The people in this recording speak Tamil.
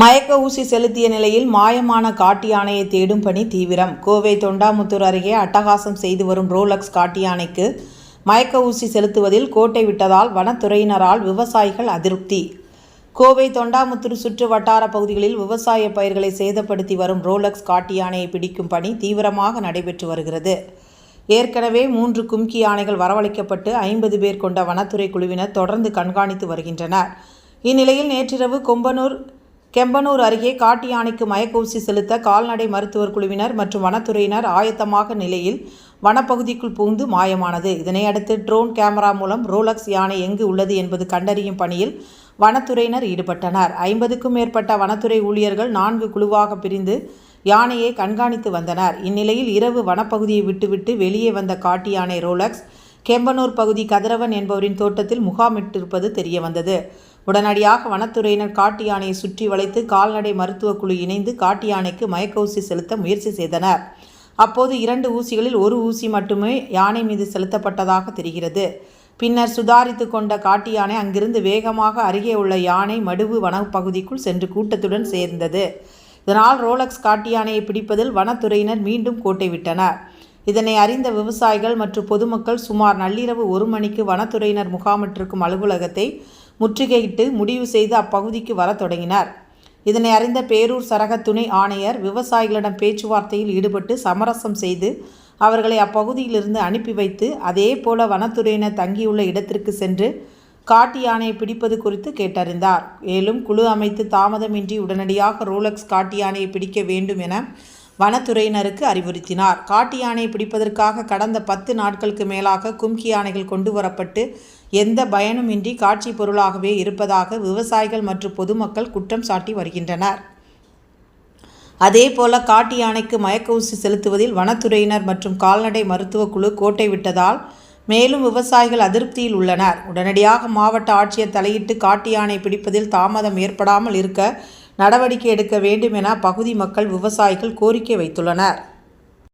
மயக்க ஊசி செலுத்திய நிலையில் மாயமான காட்டு யானையை தேடும் பணி தீவிரம். கோவை தொண்டாமுத்தூர் அருகே அட்டகாசம் செய்து வரும் ரோலக்ஸ் காட்டு யானைக்கு மயக்க ஊசி செலுத்துவதில் கோட்டை விட்டதால் வனத்துறையினரால் விவசாயிகள் அதிருப்தி. கோவை தொண்டாமுத்தூர் சுற்று வட்டார பகுதிகளில் விவசாய பயிர்களை சேதப்படுத்தி வரும் ரோலக்ஸ் காட்டு யானையை பிடிக்கும் பணி தீவிரமாக நடைபெற்று வருகிறது. ஏற்கனவே மூன்று கும்கி யானைகள் வரவழைக்கப்பட்டு ஐம்பது பேர் கொண்ட வனத்துறை குழுவினர் தொடர்ந்து கண்காணித்து வருகின்றனர். இந்நிலையில் நேற்றிரவு கொம்பனூர் கெம்பனூர் அருகே காட்டு யானைக்கு மயக்கூசி செலுத்த கால்நடை மருத்துவர் குழுவினர் மற்றும் வனத்துறையினர் ஆயத்தமாக நிலையில் வனப்பகுதிக்குள் புகுந்து மாயமானது. இதனையடுத்து ட்ரோன் கேமரா மூலம் ரோலக்ஸ் யானை எங்கு உள்ளது என்பது கண்டறியும் பணியில் வனத்துறையினர் ஈடுபட்டனர். ஐம்பதுக்கும் மேற்பட்ட வனத்துறை ஊழியர்கள் நான்கு குழுவாக பிரிந்து யானையை கண்காணித்து வந்தனர். இந்நிலையில் இரவு வனப்பகுதியை விட்டுவிட்டு வெளியே வந்த காட்டு யானை ரோலக்ஸ் கெம்பனூர் பகுதி கதிரவன் என்பவரின் தோட்டத்தில் முகாமிட்டிருப்பது தெரியவந்தது. உடனடியாக வனத்துறையினர் காட்டு யானையை சுற்றி வளைத்து கால்நடை மருத்துவக் குழு இணைந்து காட்டு யானைக்கு மயக்க ஊசி செலுத்த முயற்சி செய்தனர். அப்போது இரண்டு ஊசிகளில் ஒரு ஊசி மட்டுமே யானை மீது செலுத்தப்பட்டதாக தெரிகிறது. பின்னர் சுதாரித்து கொண்ட காட்டு யானை அங்கிருந்து வேகமாக அருகே உள்ள யானை மடுவு வனப்பகுதிக்குள் சென்று கூட்டத்துடன் சேர்ந்தது. இதனால் ரோலக்ஸ் காட்டு யானையை பிடிப்பதில் வனத்துறையினர் மீண்டும் கோட்டை விட்டனர். இதனை அறிந்த விவசாயிகள் மற்றும் பொதுமக்கள் சுமார் நள்ளிரவு ஒரு மணிக்கு வனத்துறையினர் முகாமிட்டிருக்கும் அலுவலகத்தை முற்றுகையிட்டு முடிவு செய்து அப்பகுதிக்கு வரத் தொடங்கினர். இதனை அறிந்த பேரூர் சரக துணை ஆணையர் விவசாயிகளிடம் பேச்சுவார்த்தையில் ஈடுபட்டு சமரசம் செய்து அவர்களை அப்பகுதியிலிருந்து அனுப்பி வைத்து அதே போல வனத்துறையினர் தங்கியுள்ள இடத்திற்கு சென்று காட்டு யானையை பிடிப்பது குறித்து கேட்டறிந்தார். மேலும் குழு அமைத்து தாமதமின்றி உடனடியாக ரோலக்ஸ் காட்டு யானையை பிடிக்க வேண்டும் என வனத்துறையினருக்கு அறிவுறுத்தினார். காட்டு யானையை பிடிப்பதற்காக கடந்த பத்து நாட்களுக்கு மேலாக கும்கி யானைகள் கொண்டு வரப்பட்டு எந்த பயனுமின்றி காட்சி பொருளாகவே இருப்பதாக விவசாயிகள் மற்றும் பொதுமக்கள் குற்றம் சாட்டி வருகின்றனர். அதேபோல காட்டு யானைக்கு மயக்க ஊசி செலுத்துவதில் வனத்துறையினர் மற்றும் கால்நடை மருத்துவக் குழு கோட்டை விட்டதால் மேலும் விவசாயிகள் அதிருப்தியில் உள்ளனர். உடனடியாக மாவட்ட ஆட்சியர் தலையிட்டு காட்டு யானை பிடிப்பதில் தாமதம் ஏற்படாமல் இருக்க நடவடிக்கை எடுக்க வேண்டும் என பகுதி மக்கள் விவசாயிகள் கோரிக்கை வைத்துள்ளனர்.